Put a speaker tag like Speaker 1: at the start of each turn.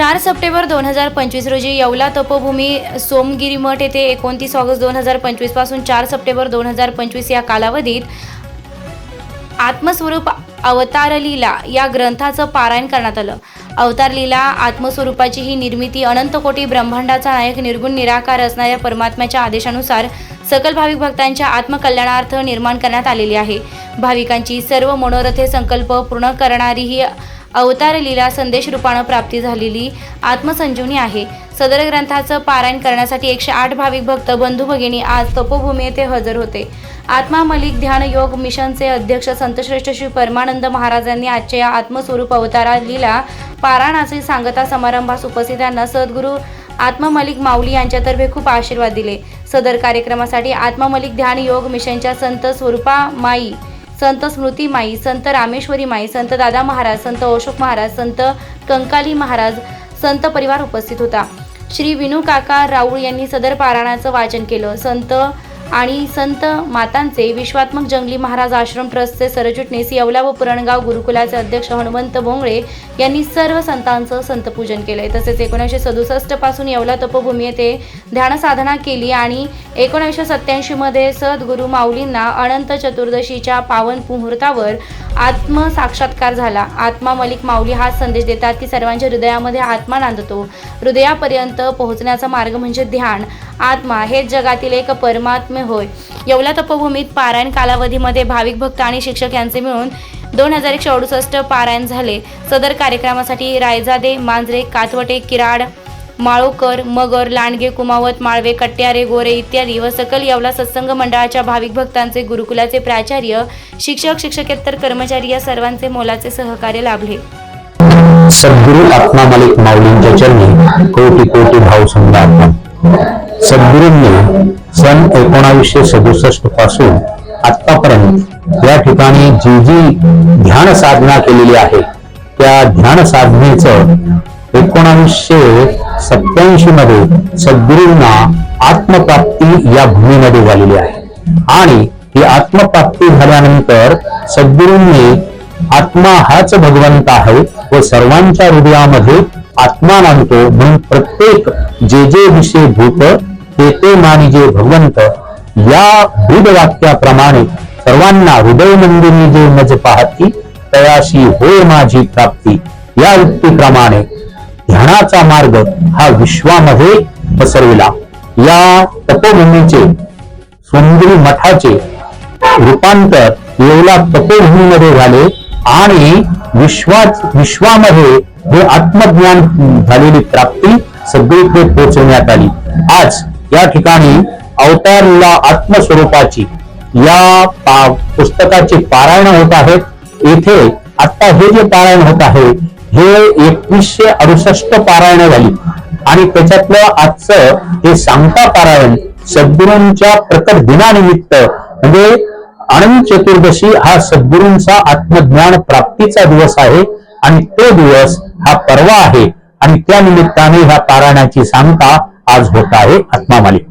Speaker 1: चार सप्टेंबर दोन हजार पंचवीस रोजी येवला तपोभूमी सोमगिरी मठ येथे एकोणतीस ऑगस्ट दोन हजार पंचवीसपासून चार सप्टेंबर दोन हजार पंचवीस या कालावधीत आत्मस्वरूप अवतार लीला या ग्रंथाचं पारायण करण्यात आलं. अवतार लीला आत्मस्वरूपाची ही निर्मिती अनंत कोटी ब्रह्मांडाचा नायक निर्गुण निराकार असणाऱ्या परमात्म्याच्या आदेशानुसार सकल भाविक भक्तांच्या आत्मकल्याणार्थ निर्माण करण्यात आलेली आहे. भाविकांची सर्व मनोरथे संकल्प पूर्ण करणारी ही अवतार लीला संदेश रूपानं प्राप्ती झालेली आत्मसंजीवनी आहे. सदर ग्रंथाचं पारायण करण्यासाठी एकशे आठ भाविक भक्त बंधू भगिनी आज तपोभूमी येथे हजर होते. आत्मा मलिक ध्यान योग मिशनचे अध्यक्ष संतश्रेष्ठ श्री परमानंद महाराजांनी आजच्या या आत्मस्वरूप अवतारा लीला पारायणाचे सांगता समारंभास उपस्थितांना सद्गुरू आत्मा मलिक माऊली यांच्यातर्फे खूप आशीर्वाद दिले. सदर कार्यक्रमासाठी आत्मा मलिक ध्यान योग मिशनच्या संत स्वरूपा माई संत स्मृती माई संत रामेश्वरी माई संत दादा महाराज संत अशोक महाराज संत कंकाली महाराज संत परिवार उपस्थित होता. श्री विनू काका राऊळ यांनी सदर पारायणाचं वाचन केलं. संत आणि संत मातांचे विश्वात्मक जंगली महाराज आश्रम ट्रस्टचे सरचिटणीस येवला व पुरणगाव गुरुकुलाचे अध्यक्ष हनुमंत भोंगळे यांनी सर्व संतांचं संतपूजन केलंय. तसेच एकोणीसशे सदुसष्टपासून येवला तपभूमी येथे ध्यानसाधना केली आणि एकोणीसशे सत्याऐंशीमध्ये सद्गुरू माऊलींना अनंत चतुर्दशीच्या पावन मुहूर्तावर आत्मसाक्षात्कार झाला. आत्मा मलिक माऊली हा संदेश देतात की सर्वांच्या हृदयामध्ये आत्मा नांदतो. हृदयापर्यंत पोहोचण्याचा मार्ग म्हणजे ध्यान. आत्मा हेच जगातील एक परमात्म होय. येवला तपोभूमीत पारायण कालावधीमध्ये भाविक भक्त आणि शिक्षक यांचे मिळून दोन हजार एकशे अडुसष्ट पारायण झाले. सदर कार्यक्रमासाठी रायजादे मांजरे कातवटे किराड माळोकर मगर लांडगे कुमावत माळवे कट्यारे गोरे इत्यादी व सकल येवला सत्संग मंडळाच्या भाविक भक्तांचे गुरुकुलाचे प्राचार्य शिक्षक शिक्षकेतर कर्मचारी या सर्वांचे मोलाचे सहकार्य लाभले.
Speaker 2: सद्गुरु आत्मा मालिक माऊलींच्या चरणी कोटी कोटी भाव समजा सद्गुरूंनी सन एकोणावीसशे सदुसष्टपासून आतापर्यंत या ठिकाणी जी जी ध्यान साधना केलेली आहे त्या ध्यान साधनेचं एकोणावीसशे सत्याऐंशी मध्ये सद्गुरूंना आत्मप्राप्ती या भूमीमध्ये झालेली आहे. आणि ही आत्मप्राप्ती झाल्यानंतर सद्गुरूंनी आत्मा हाच भगवंत आहे व सर्वांच्या हृदयामध्ये आत्मा मानतो म्हणून प्रत्येक जे जे विषय भूत ते ते मानिजे भगवंत या ब्रीद वाक्याप्रमाणे सर्वांना हृदय मंदिरी जे मज पाहती तयाशी होय माझी प्राप्ती. या वृत्तीप्रमाणे ध्यानाचा मार्ग हा विश्वामध्ये पसरविला. या तपोभूमीचे सुंदरी मठाचे रूपांतर येवला तपोभूमीमध्ये झाले आणि विश्वात विश्वामध्ये हे आत्मज्ञान झालेली प्राप्ती सगळीकडे पोहोचवण्यात आली. आज या ठिकाणी अवतारला आत्मस्वरूपाची या पा- पुस्तकाचे पारायण होत आहेत येथे आता हे जे पारायण होत आहे हे एकवीसशे अडुसष्ट पारायण झाली. आणि त्याच्यातलं आजचं हे सांगता पारायण सद्गुरूंच्या प्रकट दिनानिमित्त म्हणजे अनंत चतुर्दशी हा सद्गुरूंचा आत्मज्ञान प्राप्तीचा दिवस आहे. आणि तो दिवस हा पर्व आहे. आणि त्या निमित्ताने ह्या पारायणाची सांगता आज होत आहे आत्मा मालिक